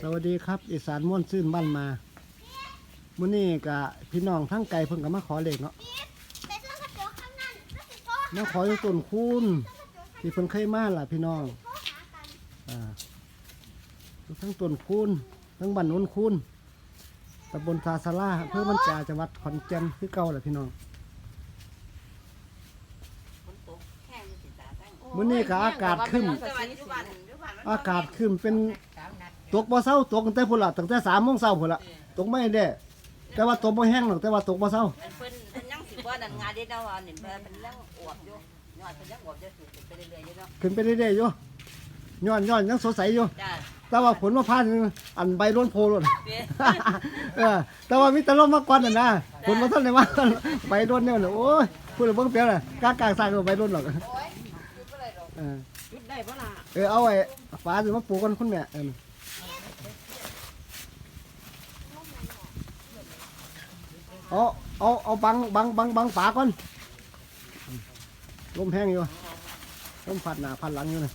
สวัสดีครับ อีสานม่วนซื่นบ้านมามื้อนี้ก็พี่น้องทั้งไกลเพิ่นก็มาขอเลขเนาะไปซื้อกระจกข้างนั้นแล้วสิโทรมาขออยู่ต้นคูณที่เพิ่นเคยมาล่ะพี่น้องโทรหากันอ่าอยู่ทั้งต้นคูณทั้งบ้านโน้นคูณตำบลทาสาราอำเภอมันจาจังหวัดขอนแก่นคือเก่าแหละพี่น้องฝนตกแห้งสิตาตั้งมื้อนี้ก็อากาศขึ้นแต่ว่าอยู่บ้านอยู่บ้านมันอากาศขึ้นเป็น ตกบ่เช้าตกตั้งแต่พุ่นละตั้งแต่3โมงเช้าพุ่นละตกไม่ได้ แต่ว่าตกบ่แห้งหรอกแต่ว่าตกบ่เช้ามันเพิ่นเพิ่นยังสิบ่ดันงานเด็ดเอาอันนี้เพิ่นเพิ่นยังอวบอยู่ยอดเพิ่นยังอวบจะสิไปเรื่อยๆอยู่เนาะขึ้นไปเรื่อยๆอยู่ย้อนย้อนยังสดใสอยู่ จ้าแต่ว่าผลมาพานอันใบล้นโพล้นเด้เออแต่ว่ามีแต่ลมมากกว่านั่นนะผลมาท่านเลยว่าใบล้นเนี่ยน่ะโอ้ยพูดเลยเบิ่งเปลี่ยนเลยกล้ากลางสร้างก็ใบล้นหรอกเออยุดได้บ่ล่ะเออเอาไอ้ฟ้าสิมาปลูกกันคุณแม่เออ เอาเอาเอาบังบังบังบังป่าก่อนลมแห้งอยู่ลมพัดหนาพัดหลังอยู่นะ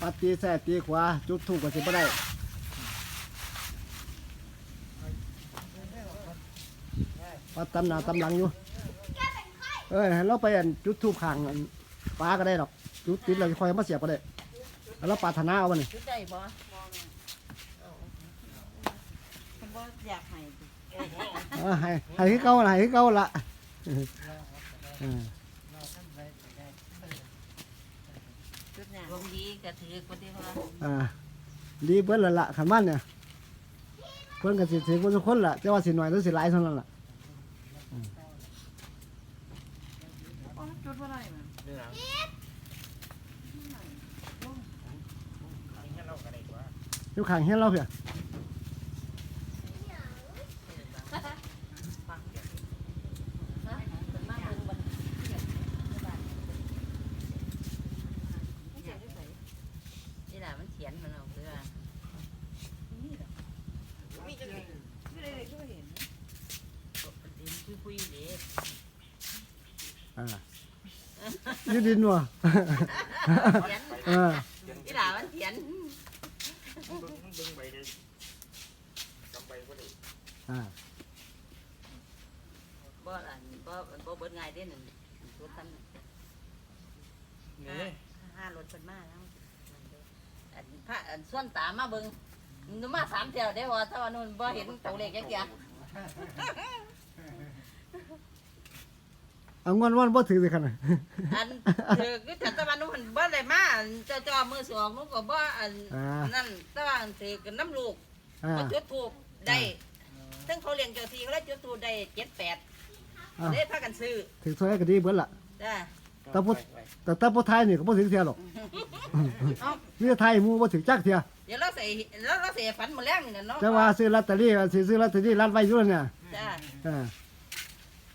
ปัดตีแส่ตีขวาจุดถูกก็สิบ่ได้ปัดตำหนาตำหลังอยู่เออให้เราไปอันจุดทูบขังปลาก็ได้ดอกจุดติดเราค่อยมาเสียบก็ได้แล้วปรารถนาเอาวันนี้ยุดได้บ่ เพิ่นบ่อยากให้เออให้ให้คือเก่าละให้คือเก่าละเออจุดน่ะลงดีก็ถือคนที่ว่าอ่าดีเบิ้ลละละขันมันเนี่ยเพิ่นก็สิถือคนทุกคนละแต่ว่าสิหน่อยหรือสิหลายเท่านั้นล่ะจุดบ่ได้มันอยู่ข้างเฮียนเราเพีย นี่ล่ะมันเขียนมันเอาเด้อมีจังได๋ไม่ได้ก็เห็นดิน คุยๆเด้อ่าอยืดดินว่ะเขียนเออนี่ล่ะมันเขียนอ่าบ่อันบ่บ่เบิดง่ายเด้นั่นรถคันนั้นนี่ห้ารถเพิ่นมาแล้วอันพระอันส่วนตามมาเบิ่งมันมาสามเที่ยวได้ว่าถ้าว่านู่นบ่เห็นตัวเลขจักเที่ย เอางอนวันบ่ถือสิขนาดอันคือคือแต่ตะวันนู้นบ่ได้มาอันเจ้าจอมือสองนู้นก็บ่อันอ่านั่นแตะวันถือกันน้ำลูกอ่าก็จุดทูบได้ซึ่งเขาเลี้ยงเจ้าที่เขาเลยจุดทูบได้เจ็ดแปดอ่าเลยพากันซื้อถือถ้วยก็ดีเบิ้ลละจ้าแต่พุทแต่แต่พุทไทยนี่ก็บ่ถือเทียหรอกเอ้ามีแต่ไทยหมูบ่ถือจักเทียเดี๋ยวเราใส่เราเราใส่ฝันหมดแรงนี่น่ะเนาะแต่ว่าซื้อลอตเตอรี่ก็สิซื้อลอตเตอรี่รัดไว้อยู่แล้วเนี่ยจ้าเออ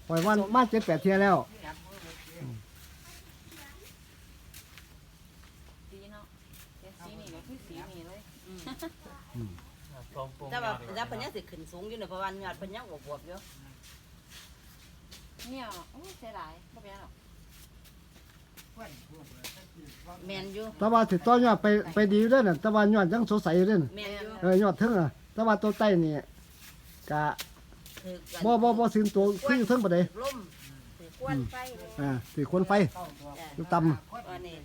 ปล่อยวันมาเจ็ดแปดเทียแล้วสีเนาะสีนี่ก็คือสีนี่เลยปลอมปงแต่ว่าแต่เพิ่นยังสิขึ้นสูงอยู่เนาะเพราะว่ายอดเพิ่นยังอวบๆอยู่เนี่ยโอ้ยเสียหลายบ่เป็นหรอกแม่นอยู่แต่ว่าสิต่อยอดไปไปดีอยู่เด้อน่ะแต่ว่ายอดยังสดใสอยู่เด้อน่ะแม่นอยู่เออยอดถึงอะแต่ว่าตัวใต้นี่กะ ถือกันบ่บ่บ่ถึงตัวคืออยู่ถึงบ่ได้ล่มถือกวนไฟเลยอ่าสิคนไฟจ้ะอยู่ต่ำว่านี่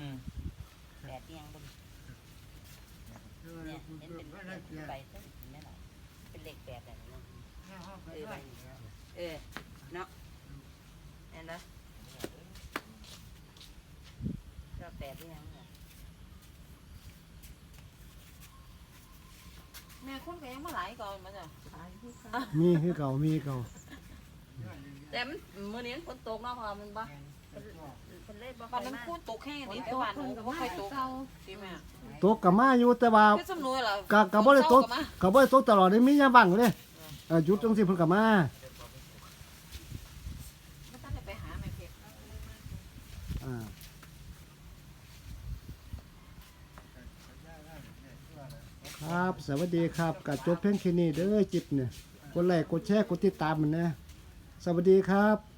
อืมแปดเอียงบ่เนี่ยเห็นเป็นเลขไปเห็นไหมล่ะเป็นเลขแปดอะเนาะเออเออเนาะเห็นไหมก็แปดเอียงเนี่ย แม่ คุณก็ยังมาหลายก่อนมาจ้ะมีคือเก่ามีคือเก่าแต่มันมื้อนี้มันฝนตกเนาะพอมันบ่เป็นเป็นเลขบ่ค่วัอนยนั้นมาพูดตกแห้งนี่แต่ว่าหนูก็บ่ค่อยตกดีแม่ตกก็มาอยู่แต่ว่าคือสำนวนล่ะก็ก็บ่ได้ตกมาก็บ่ได้ตกตลอดนี่มียามบังเลยเออหยุดจังซี่เพิ่นก็มาไม่ต้องไปหาแม่เพชรอ่า ครับ สวัสดีครับก็จบเพียงแค่นี้เด้อจิตเนี่ยกดไลค์กดแชร์กดติดตามมันนะ สวัสดีครับ